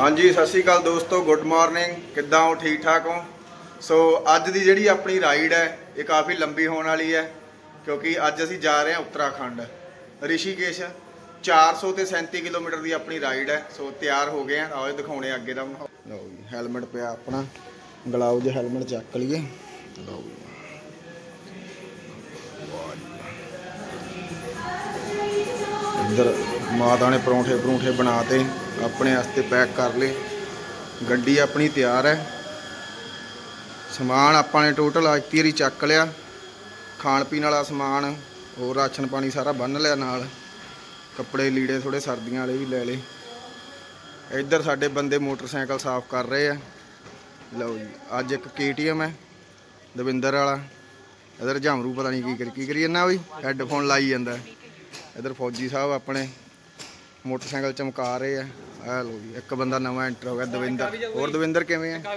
ਹਾਂਜੀ, ਸਤਿ ਸ਼੍ਰੀ ਅਕਾਲ ਦੋਸਤੋ ਗੁੱਡ ਮਾਰਨਿੰਗ ਕਿੱਦਾਂ ਹੋ, ਠੀਕ ਠਾਕ ਹੋ? ਸੋ ਅੱਜ ਦੀ ਜਿਹੜੀ ਆਪਣੀ ਰਾਈਡ ਹੈ, ਇਹ ਕਾਫੀ ਲੰਬੀ ਹੋਣ ਵਾਲੀ ਹੈ, ਕਿਉਂਕਿ ਅੱਜ ਅਸੀਂ ਜਾ ਰਹੇ ਹਾਂ ਉੱਤਰਾਖੰਡ। ਰਿਸ਼ੀਕੇਸ਼ 400 ਤੇ 37 ਕਿਲੋਮੀਟਰ ਦੀ ਆਪਣੀ ਰਾਈਡ ਹੈ ਸੋ ਤਿਆਰ ਹੋ ਗਏ ਆ ਆਓ ਦਿਖਾਉਣੇ ਅੱਗੇ ਦਾ ਲਓ ਜੀ ਹੈਲਮਟ ਪਿਆ ਆਪਣਾ ਗਲਾਉਜ ਹੈਲਮਟ ਚੱਕ ਲਈਏ। ਲਓ ਇੱਧਰ ਮਾਤਾ ਨੇ ਪਰੌਂਠੇ ਪਰੌਂਠੇ ਬਣਾਤੇ ਆਪਣੇ ਵਾਸਤੇ ਪੈਕ ਕਰ ਲਏ। ਗੱਡੀ ਆਪਣੀ ਤਿਆਰ ਹੈ। ਸਮਾਨ ਆਪਾਂ ਨੇ ਟੋਟਲ ਅੱਜ ਤੀਰੀ ਚੱਕ ਲਿਆ। ਖਾਣ ਪੀਣ ਵਾਲਾ ਸਮਾਨ, ਹੋਰ ਰਾਸ਼ਨ ਪਾਣੀ ਸਾਰਾ ਬੰਨ ਲਿਆ ਨਾਲ। ਕੱਪੜੇ ਲੀੜੇ ਥੋੜੇ ਸਰਦੀਆਂ ਵਾਲੇ ਵੀ ਲੈ ਲਏ। ਇੱਧਰ ਸਾਡੇ ਬੰਦੇ ਮੋਟਰਸਾਈਕਲ ਸਾਫ਼ ਕਰ ਰਹੇ ਆ। ਲਓ ਜੀ, ਅੱਜ ਇੱਕ KTM ਹੈ, ਦਵਿੰਦਰ ਵਾਲਾ। ਇਧਰ ਝਾਮਰੂ ਪਤਾ ਨਹੀਂ ਕੀ ਕਰੀ ਕੀ ਕਰੀ ਜਾਂਦਾ ਬਈ ਹੈੱਡਫੋਨ ਲਾਈ ਜਾਂਦਾ। ਇਧਰ ਫੌਜੀ ਸਾਹਿਬ ਆਪਣੇ। ਮੋਟਰਸਾਈਕਲ ਚਮਕਾ ਰਹੇ ਆ। ਆ ਲਓ ਜੀ, ਇੱਕ ਬੰਦਾ ਨਵਾਂ ਐਂਟਰ ਹੋ ਗਿਆ, ਦਵਿੰਦਰ। ਹੋਰ ਦਵਿੰਦਰ ਕਿਵੇਂ ਆ?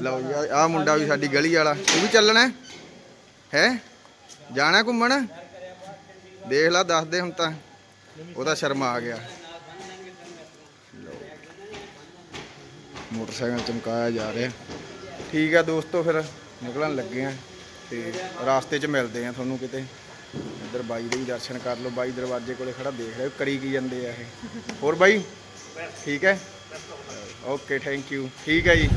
ਲਓ ਜੀ, ਆ ਮੁੰਡਾ ਵੀ ਸਾਡੀ ਗਲੀ ਵਾਲਾ। ਤੂੰ ਵੀ ਚੱਲਣਾ ਹੈ? ਹੈ? ਜਾਣਾ ਘੁੰਮਣ? ਦੇਖ ਲਾ ਦੱਸ ਦੇ ਹੁਣ ਤਾਂ। ਉਹਦਾ ਸ਼ਰਮ ਆ ਗਿਆ। ਲਓ। ਮੋਟਰਸਾਈਕਲ ਚਮਕਾਇਆ ਜਾ ਰਿਹਾ। ਠੀਕ ਆ ਦੋਸਤੋ, ਫਿਰ ਨਿਕਲਣ ਲੱਗੇ ਆ ਤੇ ਰਾਸਤੇ 'ਚ ਮਿਲਦੇ ਆ ਤੁਹਾਨੂੰ ਕਿਤੇ। ਇੱਧਰ ਬਾਈ ਦੇ ਵੀ ਦਰਸ਼ਨ ਕਰ ਲਓ, ਬਾਈ ਦਰਵਾਜ਼ੇ ਕੋਲੇ ਖੜਾ ਦੇਖ ਰਿਹਾ ਕਰੀ ਕੀ ਜਾਂਦੇ ਆ ਇਹ। ਹੋਰ ਬਾਈ? ਠੀਕ ਹੈ? ਓਕੇ ਥੈਂਕ ਯੂ ਠੀਕ ਹੈ ਜੀ।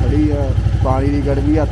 ਖੜੀ ਆ, ਪਾਣੀ ਦੀ ਗੜਵੀ ਆ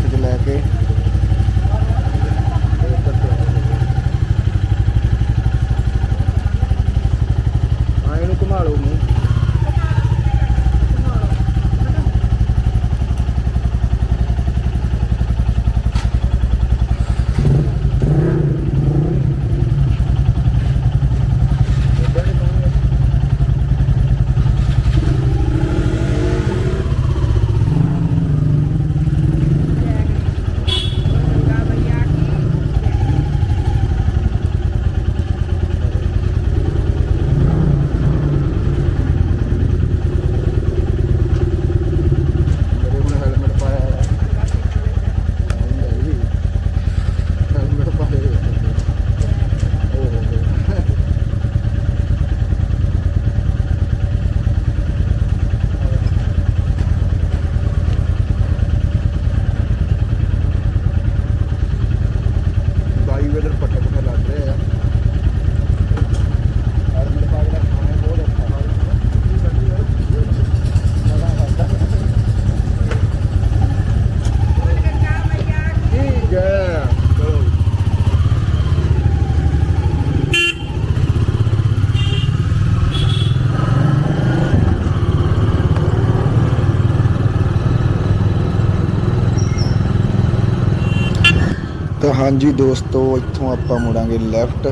ਹਾਂਜੀ ਦੋਸਤੋ, ਇੱਥੋਂ ਆਪਾਂ ਮੁੜਾਂਗੇ ਲੈਫਟ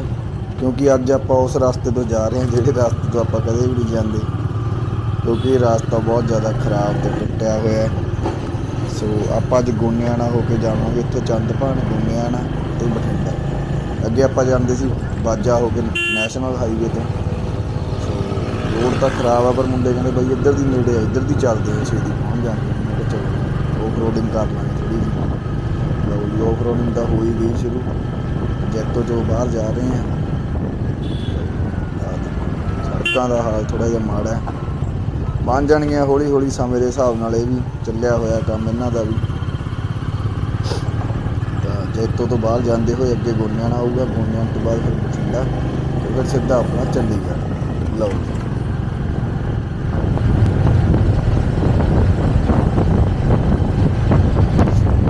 ਕਿਉਂਕਿ ਅੱਜ ਆਪਾਂ ਉਸ ਰਸਤੇ ਤੋਂ ਜਾ ਰਹੇ ਹਾਂ ਜਿਹੜੇ ਰਸਤੇ ਤੋਂ ਆਪਾਂ ਕਦੇ ਵੀ ਨਹੀਂ ਜਾਂਦੇ ਕਿਉਂਕਿ ਇਹ ਰਸਤਾ ਬਹੁਤ ਜ਼ਿਆਦਾ ਖਰਾਬ ਤੇ ਟੁੱਟਿਆ ਹੋਇਆ ਹੈ। ਸੋ ਆਪਾਂ ਅੱਜ ਗੁੰਨਿਆਣਾ ਹੋ ਕੇ ਜਾਵਾਂਗੇ, ਇੱਥੋਂ ਚੰਦਪਾਣ ਗੁੰਨਿਆਣਾ ਤੇ ਬਠਿੰਡਾ। ਅੱਗੇ ਆਪਾਂ ਜਾਂਦੇ ਸੀ ਬਾਜਾ ਹੋ ਕੇ ਨੈਸ਼ਨਲ ਹਾਈਵੇ ਤੋਂ। ਸੋ ਰੋਡ ਤਾਂ ਖਰਾਬ ਆ, ਪਰ ਮੁੰਡੇ ਕਹਿੰਦੇ ਬਈ ਇੱਧਰ ਦੀ ਨੇੜੇ ਆ, ਇੱਧਰ ਦੀ ਚੱਲਦੇ ਆ, ਛੇਤੀ ਪਹੁੰਚ ਜਾਂਦੇ ਆ। ਮੈਂ ਕਿਹਾ ਚਲੋ ਆਫ ਰੋਡਿੰਗ ਕਰ ਲਾਂਗੇ। ਥੋੜੀ ਜਿਹੀ ਲਓ ਤਾਂ ਹੋ ਹੀ ਗਈ ਸ਼ੁਰੂ। ਜੈਤੋ ਜੋ ਬਾਹਰ ਜਾ ਰਹੇ ਆ। ਸੜਕਾਂ ਦਾ ਹਾਲ ਥੋੜਾ ਜਿਹਾ ਮਾੜਾ ਹੈ। ਬਣ ਜਾਣਗੀਆਂ ਹੌਲੀ ਹੌਲੀ ਸਮੇਂ ਦੇ ਹਿਸਾਬ ਨਾਲ ਇਹ ਵੀ ਚੱਲਿਆ ਹੋਇਆ ਕੰਮ ਇਹਨਾਂ ਦਾ ਵੀ। ਤਾਂ ਜੈਤੋ ਤੋਂ ਬਾਹਰ ਜਾਂਦੇ ਹੋਏ ਅੱਗੇ ਗੋਨਿਆਣਾ ਆਊਗਾ। ਗੋਨਿਆਣਾ ਤੋਂ ਬਾਅਦ ਫਿਰ ਬਠਿੰਡਾ। ਤੇ ਫਿਰ ਸਿੱਧਾ ਆਪਣਾ ਚੰਡੀਗੜ੍ਹ।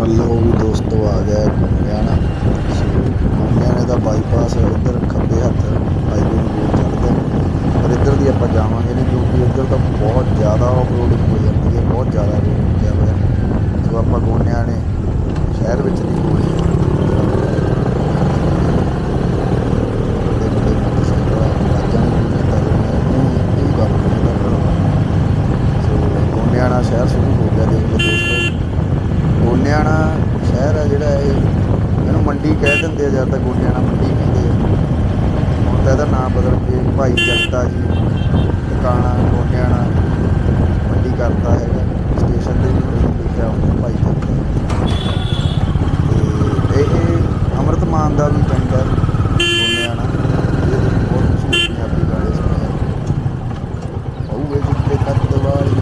ਲਓ ਵੀ ਦੋਸਤੋ ਆ ਗਿਆ ਗੋਨਿਆਣਾ ਸੋ ਗੋਨਿਆਣੇ ਦਾ ਬਾਈਪਾਸ ਇੱਧਰ ਖੱਬੇ ਹੱਥ ਹਾਈਵੇ ਨੂੰ ਰੋਡ ਚੜ੍ਹਦਾ ਪਰ ਇੱਧਰ ਦੀ ਆਪਾਂ ਜਾਵਾਂਗੇ ਨਹੀਂ ਕਿਉਂਕਿ ਇੱਧਰ ਤਾਂ ਬਹੁਤ ਜ਼ਿਆਦਾ ਆਫ ਰੋਡਿੰਗ ਹੋ ਜਾਂਦੀ ਹੈ ਬਹੁਤ ਜ਼ਿਆਦਾ ਰੋਡ ਰੁਕਿਆ ਹੋਇਆ ਸੋ ਆਪਾਂ ਗੋਨਿਆਣੇ ਸ਼ਹਿਰ ਵਿੱਚ ਨਹੀਂ ਹੋਣੀ ਗੋਨਿਆਣਾ ਸ਼ਹਿਰ ਸ਼ੁਰੂ ਹੋ ਗਿਆ ਦੇਖ ਲਓ ਦੋਸਤੋ ਗੋਨਿਆਣਾ ਸ਼ਹਿਰ ਹੈ ਜਿਹੜਾ ਇਹ ਇਹਨੂੰ ਮੰਡੀ ਕਹਿ ਦਿੰਦੇ ਆ ਜਦ ਤੱਕ ਗੋਨਿਆਣਾ ਮੰਡੀ ਕਹਿੰਦੇ ਆ ਹੁਣ ਤਾਂ ਇਹਦਾ ਨਾਮ ਬਦਲ ਕੇ ਭਾਈ ਜਗਤਾ ਜੀ ਟਿਕਾਣਾ ਗੋਨਿਆਣਾ ਮੰਡੀ ਕਰਦਾ ਹੈਗਾ ਸਟੇਸ਼ਨ ਤੇ ਵੀ ਲਿਖਿਆ ਹੁੰਦਾ ਭਾਈ ਜਗਤਾ ਤੇ ਇਹ ਅੰਮ੍ਰਿਤ ਮਾਨ ਦਾ ਵੀ ਪਿੰਡ ਹੈ ਗੋਨਿਆਣਾ ਇਹਦੇ ਵਿੱਚ ਬਹੁਤ ਮਸ਼ਹੂਰ ਪੰਜਾਬੀ ਗਾਣੇ ਸੁਣੇ ਆ ਉਹ ਜਿੱਤੇ ਤੱਕ ਵਾਲੀ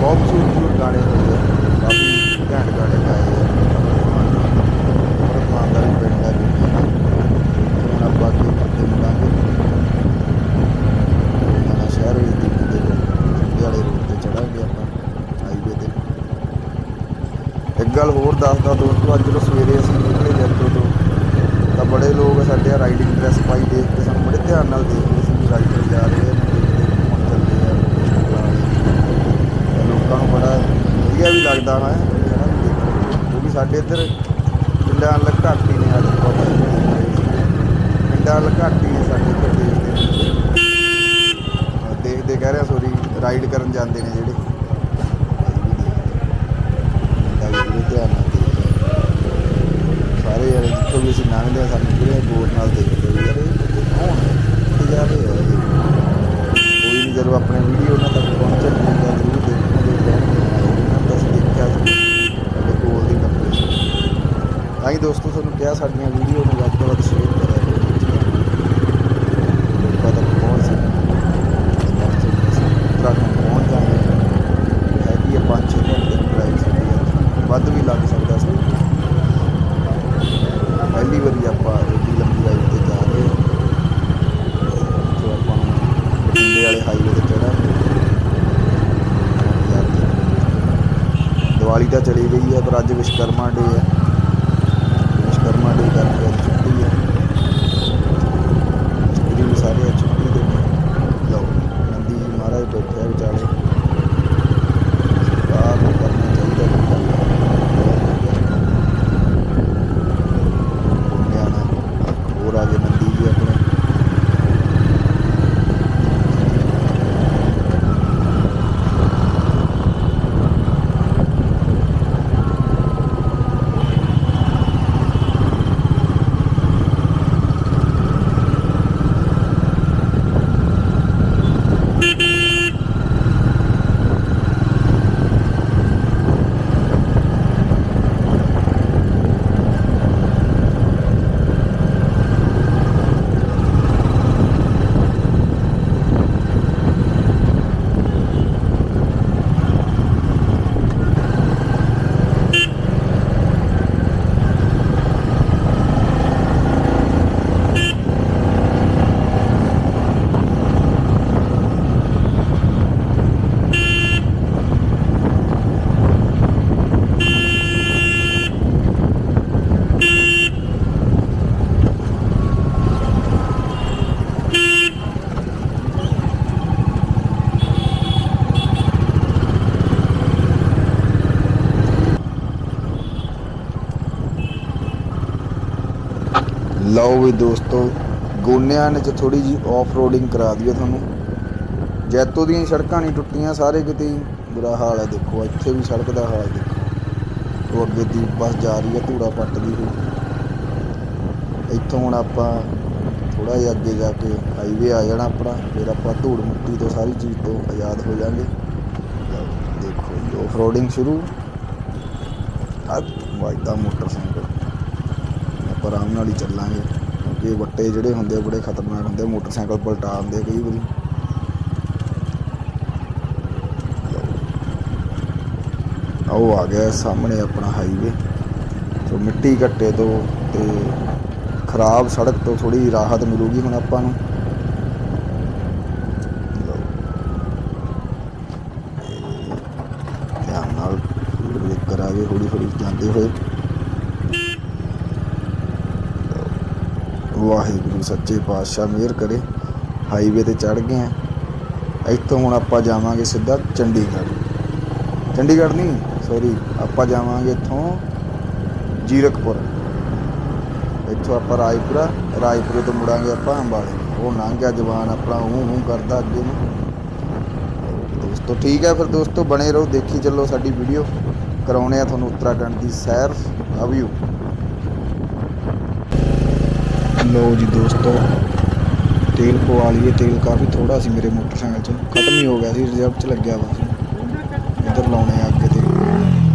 ਬਹੁਤ ਮਸ਼ਹੂਰ ਮਸ਼ਹੂਰ ਗਾਣੇ ਹੋਏ ਆ ਕਾਫੀ ਘੈਂਟ ਗਾਣੇ ਗਾਏ ਆ ਅੰਮ੍ਰਿਤ ਮਾਨ ਦਾ ਵੀ ਪਿੰਡ ਹੈ ਗੋਨਿਆਣਾ ਹੁਣ ਆਪਾਂ ਅੱਗੇ ਅੱਗੇ ਮੁੜਾਂਗੇ ਗੋਨਿਆਣਾ ਸ਼ਹਿਰ ਵਿੱਚ ਦੀ ਦੇ ਚੰਡੇ ਵਾਲੇ ਰੋਡ ਤੇ ਚੜਾਂਗੇ ਆਪਾਂ ਹਾਈਵੇ ਤੇ ਇੱਕ ਗੱਲ ਹੋਰ ਦੱਸਦਾ ਦੋਸਤੋ ਅੱਜ ਜਦੋਂ ਸਵੇਰੇ ਅਸੀਂ ਨਿਕਲੇ ਜੈਤੋ ਤੋਂ ਤਾਂ ਬੜੇ ਲੋਕ ਸਾਡੇ ਰਾਈਡਿੰਗ ਡਰੈਸ ਪਾਈ ਦੇਖ ਕੇ ਸਾਨੂੰ ਬੜੇ ਧਿਆਨ ਨਾਲ ਦੇਖਦੇ ਸੀ ਵੀ ਰਾਈਡਰ ਜਾ ਰਹੇ ਨੇ ਕਿਤੇ ਚੱਲਦੇ ਆ ਲੋਕਾਂ ਨੂੰ ਬੜਾ ਵਧੀਆ ਵੀ ਲੱਗਦਾ ਹੈ ਜਿਹੜਾ ਵੀ ਕਿਉਂਕਿ ਸਾਡੇ ਇੱਧਰ ਪਿੰਡਾਂ ਵੱਲ ਘੱਟ ਹੀ ਨੇ ਅੱਜ ਪਤਾ ਪਿੰਡਾਂ ਵੱਲ ਘੱਟ ਹੀ ਨੇ ਸਾਡੇ ਇੱਧਰ ਦੇਖਦੇ ਨੇ। ਦੇਖਦੇ ਕਹਿ ਰਿਹਾ ਸੋਰੀ ਰਾਈਡ ਕਰਨ ਜਾਂਦੇ ਨੇ ਜਿਹੜੇ। ਦਾ ਵੀ ਪੂਰੇ ਧਿਆਨ ਨਾਲ ਸਾਰੇ ਜਣੇ ਜਿੱਥੋਂ ਵੀ ਅਸੀਂ ਲੰਘਦੇ ਆ ਸਾਨੂੰ ਪੂਰੇ ਗੌਰ ਨਾਲ ਦੇਖਦੇ ਵੀ ਯਾਰ ਇਹ ਬੰਦੇ ਕੌਣ ਹੈ ਕਿੱਥੇ ਜਾ ਰਹੇ ਆ ਇਹ ਕੋਈ ਨਹੀਂ ਜਦੋਂ ਆਪਣੇ ਵੀਡੀਓ ਉਹਨਾਂ ਤੱਕ ਪਹੁੰਚਣਗੇ ਤਾਂ ਜ਼ਰੂਰ ਦੇਖਣਗੇ ਕਹਿਣਗੇ ਹਾਂ ਇਹਨਾਂ ਦਾ ਅਸੀਂ ਦੇਖਿਆ ਸੀ ਸਾਡੇ ਕੋਲ ਦੀ ਕੰਪਨੀ ਸੀ ਤਾਂ ਹੀ ਦੋਸਤੋ ਤੁਹਾਨੂੰ ਕਿਹਾ ਸਾਡੀਆਂ ਵੀਡੀਓ ਨੂੰ ਵੱਧ ਤੋਂ ਵੱਧ ਸ਼ੇਅਰ ਕਰਿਆ ਕਰੋ ਲੋਕਾਂ ਤੱਕ ਪਹੁੰਚ ਸਕੇ ਉੱਤਰਾਖੰਡ ਪਹੁੰਚ ਜਾਵਾਂਗੇ ਹੈਗੀ ਹੈ ਪੰਜ ਛੇ ਘੰਟੇ ਦੀ ਡਰਾਈਵ ਸਾਡੀ ਅੱਜ ਵੱਧ ਵੀ ਲੱਗ ਸਕਦਾ ਸੀ ਪਹਿਲੀ ਵਾਰੀ ਆਪਾਂ ਏਡੀ ਲੰਬੀ ਰਾਈਡ ਤੇ ਜਾ ਰਹੇ ਹਾਂ ਜੋ ਆਪਾਂ ਨੂੰ ਬਠਿੰਡੇ ਵਾਲੇ ਹਾਈਵੇ ਤੇ ਚੜਾਂਗੇ ਦੀਵਾਲੀ ਤਾਂ ਚਲੀ ਗਈ ਹੈ, ਪਰ ਅੱਜ ਵਿਸ਼ਕਰਮਾ ਡੇ ਹੈ। ਵਿਸ਼ਕਰਮਾ ਡੇ ਕਰਕੇ ਅੱਜ ਛੁੱਟੀ ਹੈ ਮਿਸਤਰੀ ਵੀ ਸਾਰੇ ਅੱਜ ਛੁੱਟੀ ਤੇ ਨੇ ਲਓ ਨੰਦੀ ਜੀ ਮਹਾਰਾਜ ਬੈਠਿਆ ਵਿਚਾਲੇ ਸਰਕਾਰ ਨੂੰ ਕਰਨਾ ਚਾਹੀਦਾ ਵੀ ਨਿਆਣਾ ਹੋਰ ਆ ਗਏ ਨੰਦੀ ਜੀ ਆਪਣੇ ਲਓ ਵੀ ਦੋਸਤੋ, ਗੋਨਿਆਂ ਨੇ ਚ ਥੋੜੀ ਜੀ ਆਫ ਰੋਡਿੰਗ ਕਰਾ ਦਈਏ ਤੁਹਾਨੂੰ। ਜੈਤੋ ਦੀਆਂ ਸੜਕਾਂ ਨਹੀਂ ਟੁੱਟੀਆਂ, ਸਾਰੇ ਕਿਤੇ ਬੁਰਾ ਹਾਲ ਹੈ ਦੇਖੋ, ਇੱਥੇ ਵੀ ਸੜਕ ਦਾ ਹਾਲ ਦੇਖੋ। ਉਹ ਅੱਗੇ ਦੀ ਬੱਸ ਜਾ ਰਹੀ ਹੈ ਧੂੜਾ ਪੱਟਦੀ ਹੋਈ। ਇੱਥੋਂ ਹੁਣ ਆਪਾਂ ਥੋੜਾ ਜਿਹਾ ਅੱਗੇ ਜਾ ਕੇ ਹਾਈਵੇ ਆ ਜਾਣਾ ਆਪਣਾ। ਫਿਰ ਆਪਾਂ ਧੂੜ ਮਿੱਟੀ ਤੋਂ ਸਾਰੀ ਚੀਜ਼ ਤੋਂ ਆਜ਼ਾਦ ਹੋ ਜਾਾਂਗੇ। ਦੇਖੋ ਜੀ ਆਫ ਰੋਡਿੰਗ ਸ਼ੁਰੂ। ਅੱਜ ਵੱਜਦਾ ਮੋਟਰਸਾਈਕਲ। ਆਪਾਂ ਆਰਾਮ ਨਾਲ ਹੀ ਚੱਲਾਂਗੇ। ਕਿਉਂਕਿ ਵੱਟੇ ਜਿਹੜੇ ਹੁੰਦੇ ਆ, ਬੜੇ ਖਤਰਨਾਕ ਹੁੰਦੇ ਮੋਟਰਸਾਈਕਲ ਪਲਟਾ ਦਿੰਦੇ ਕਈ ਵਾਰੀ। ਆਓ, ਆ ਗਿਆ ਸਾਹਮਣੇ ਆਪਣਾ ਹਾਈਵੇ ਸੋ ਮਿੱਟੀ ਘੱਟੇ ਤੋਂ ਤੇ ਖਰਾਬ ਸੜਕ ਤੋਂ ਥੋੜੀ ਰਾਹਤ ਮਿਲੂਗੀ ਹੁਣ ਆਪਾਂ ਨੂੰ। ਧਿਆਨ ਨਾਲ ਬ੍ਰੇਕ ਕਰਾਂਗੇ ਹੌਲੀ ਹੌਲੀ ਜਾਂਦੇ ਹੋਏ। ਵਾਹਿਗੁਰੂ ਸੱਚੇ ਪਾਤਸ਼ਾਹ ਮਿਹਰ ਕਰੇ। ਹਾਈਵੇ ਤੇ ਚੜ ਗਏ ਆ ਇੱਥੋਂ ਹੁਣ ਆਪਾਂ ਜਾਵਾਂਗੇ ਸਿੱਧਾ ਚੰਡੀਗੜ੍ਹ। ਚੰਡੀਗੜ੍ਹ ਨਹੀਂ ਸੌਰੀ ਆਪਾਂ ਜਾਵਾਂਗੇ ਇੱਥੋਂ ਜੀਰਕਪੁਰ। ਇੱਥੋਂ ਆਪਾਂ ਰਾਜਪੁਰਾ ਰਾਜਪੁਰੇ ਤੋਂ ਮੁੜਾਂਗੇ ਆਪਾਂ ਅੰਬਾਲੇ। ਉਹ ਲੰਘ ਗਿਆ ਜਵਾਨ ਆਪਣਾ, ਹੂੰ ਹੂੰ ਕਰਦਾ ਅੱਗੇ ਨੂੰ। ਦੋਸਤੋ ਠੀਕ ਹੈ ਫਿਰ ਦੋਸਤੋ, ਬਣੇ ਰਹੋ, ਦੇਖੀ ਚੱਲੋ ਸਾਡੀ ਵੀਡੀਓ ਕਰਾਉਣੇ ਆ ਤੁਹਾਨੂੰ ਉੱਤਰਾਖੰਡ ਦੀ ਸੈਰ ਲਵ ਯੂ ਲੋ ਜੀ ਦੋਸਤੋ, ਤੇਲ ਪਵਾ ਲਈਏ। ਤੇਲ ਕਾਫੀ ਥੋੜਾ ਸੀ ਮੇਰੇ ਮੋਟਰਸਾਈਕਲ 'ਚ। ਖਤਮ ਹੀ ਹੋ ਗਿਆ ਸੀ ਰਿਜ਼ਰਵ 'ਚ ਲੱਗਿਆ ਵਾ। ਸੀ ਇੱਧਰ ਲਾਉਣੇ ਆ ਅੱਗੇ ਤੇ।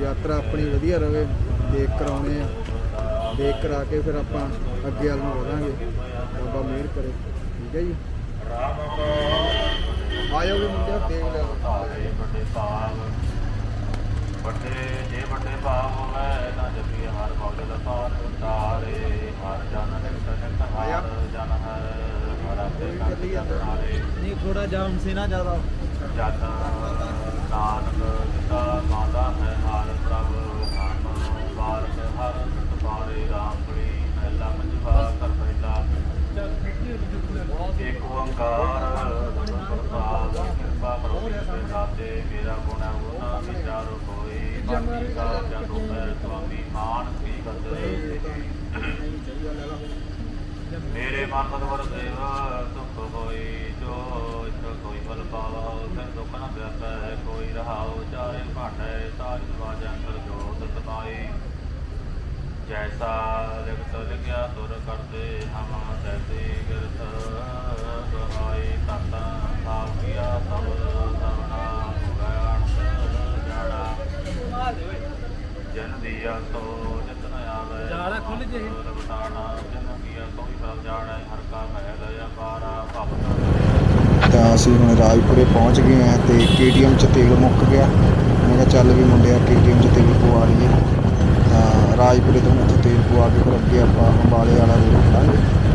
ਯਾਤਰਾ ਆਪਣੀ ਵਧੀਆ ਰਵੇ ਦੇਖ ਕਰਾਉਣੇ ਆ। ਦੇਖ ਕਰਾ ਕੇ ਫਿਰ ਆਪਾਂ ਅੱਗੇ ਵੱਲ ਨੂੰ ਵਧਾਂਗੇ। ਬਾਬਾ ਮਿਹਰ ਕਰੇ। ਠੀਕ ਹੈ ਜੀ? ਆ ਜਾਓ ਵੀ ਮੁੰਡਿਆ ਦੇਖ ਲਿਓ। ਵੱਡੇ ਜੇ ਵੱਡੇ ਭਾਵ ਹੋਵੇ ਤਾਂ ਜਪੀ ਹਰ ਮੌਲੇ ਦਾ ਪਾਰ ਉਤਾਰੇ ਹਰ ਜਨ ਨਿਕਟ ਨਿਕਟ ਹਰ ਜਨ ਹੈ ਹਰ ਆਪੇ। ਨਾਲੇ ਨਹੀਂ ਥੋੜਾ ਜਾਮ ਸੀ ਨਾ ਜ਼ਿਆਦਾ। ਜਨ ਨਾਨਕ ਜਿਤਾ ਮਾਦਾ ਹੈ ਹਾਲ ਪ੍ਰਭ ਨਾਮ ਬਾਰਕ ਹਰ ਸਤ ਪਾਰੇ ਰਾਮ ਪੁਰੀ ਮਹਿਲਾ ਮੰਜਵਾ ਕਰ ਪਹਿਲਾ ਇੱਕ ਓੰਕਾਰ ਪ੍ਰਸਾਦ ਕਿਰਪਾ ਕਰੋ ਮੇਰੇ ਦਾਤੇ ਮੇਰਾ ਗੁਣ ਗੁਣਾ ਵਿਚਾਰੋ ਕੋਈ ਬਾਕੀ ਕਾ ਜਨੋ ਹੈ ਸੁਆਮੀ ਮਾਨ ਕੀ ਕਰਦੇ ਮੇਰੇ ਮਨ ਮਦਵਰ ਦੇਵ ਸੁਖ ਹੋਈ ਜੋ ਇਤ ਕੋਈ ਫਲ ਪਾਵਾ ਤੇ ਦੁਖ ਨ ਵਿਆਪੈ ਕੋਈ ਰਹਾਉ ਚਾਰੇ ਭਾਂਡੇ ਸਾਜ ਵਾਜਾ ਕਰ ਜੋਤ ਸਮਾਈ ਜੈਸਾ ਲਿਖਿਆ ਤੁਰ ਕਰਦੇ ਹਮ ਤੈਸੀ ਗਿਰਤ ਸਹਾਈ ਤਤ ਸਾਵ ਕੀਆ ਸਭ ਸਵਨਾ ਭਗਵਾਨ ਜਾਣਾ। ਜਨ ਦੀਆ ਸੋ ਜਿਤਨ ਆਵੇ ਜ਼ਿਆਦਾ ਖੁੱਲ੍ਹ ਜੇ। ਰਵਟਾਣਾ ਜਨ ਕੀਆ ਕੋਈ ਫਲ ਜਾਣੈ ਹਰ ਕਾ ਮਹਿਲ ਅਪਾਰਾ ਭਗਤ। ਤਾਂ ਅਸੀਂ ਹੁਣ ਰਾਜਪੁਰੇ ਪਹੁੰਚ ਗਏ ਆ ਤੇ KTM 'ਚ ਤੇਲ ਮੁੱਕ ਗਿਆ। ਮੈਂ ਕਿਹਾ ਚੱਲ ਵੀ ਮੁੰਡਿਆ KTM 'ਚ ਤੇਲ ਪਵਾ ਲਈਏ। ਤਾਂ ਰਾਜਪੁਰੇ ਤੋਂ ਉੱਥੇ ਤੇਲ ਪਵਾ ਕੇ ਫਿਰ ਅੱਗੇ ਆਪਾਂ ਅੰਬਾਲੇ ਵਾਲਾ ਰੋਡ ਫੜਾਂਗੇ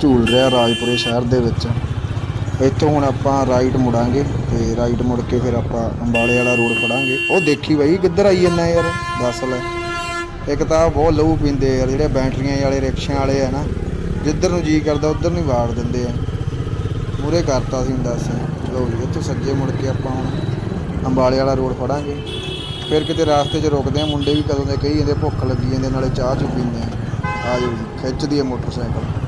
ਝੂਲ ਰਿਹਾ ਰਾਜਪੁਰੇ ਸ਼ਹਿਰ ਦੇ ਵਿੱਚ। ਇੱਥੋਂ ਹੁਣ ਆਪਾਂ ਰਾਈਟ ਮੁੜਾਂਗੇ ਤੇ ਰਾਈਟ ਮੁੜ ਕੇ ਫਿਰ ਆਪਾਂ ਅੰਬਾਲੇ ਵਾਲਾ ਰੋਡ ਫੜਾਂਗੇ। ਉਹ ਦੇਖੀ ਬਾਈ, ਕਿੱਧਰ ਆਈ ਜਾਂਦਾ ਯਾਰ? ਦੱਸ ਲੈ। ਇੱਕ ਤਾਂ ਬਹੁਤ ਲਹੂ ਪੀਂਦੇ ਯਾਰ, ਜਿਹੜੇ ਬੈਟਰੀਆਂ ਵਾਲੇ, ਰਿਕਸ਼ਿਆਂ ਵਾਲੇ ਆ ਨਾ, ਜਿੱਧਰ ਨੂੰ ਜੀ ਕਰਦਾ, ਉਧਰ ਨੂੰ ਵਾੜ ਦਿੰਦੇ ਆ। ਮੂਰੇ ਕਰਤਾ ਸੀ ਦੱਸ। ਚਲੋ ਜੀ, ਇੱਥੋਂ ਸੱਜੇ ਮੁੜ ਕੇ ਆਪਾਂ ਹੁਣ ਅੰਬਾਲੇ ਵਾਲਾ ਰੋਡ ਫੜਾਂਗੇ। ਫਿਰ ਕਿਤੇ ਰਾਸਤੇ 'ਚ ਰੁਕਦੇ ਆ, ਮੁੰਡੇ ਵੀ ਕਦੋਂ ਦੇ ਕਹੀ ਜਾਂਦੇ, ਭੁੱਖ ਲੱਗੀ ਜਾਂਦੇ ਨਾਲੇ ਚਾਹ ਚੁ ਪੀਂਦੇ ਆ। ਆ ਜਾਓ ਜੀ ਖਿੱਚਦੀ ਆ ਮੋਟਰਸਾਈਕਲ।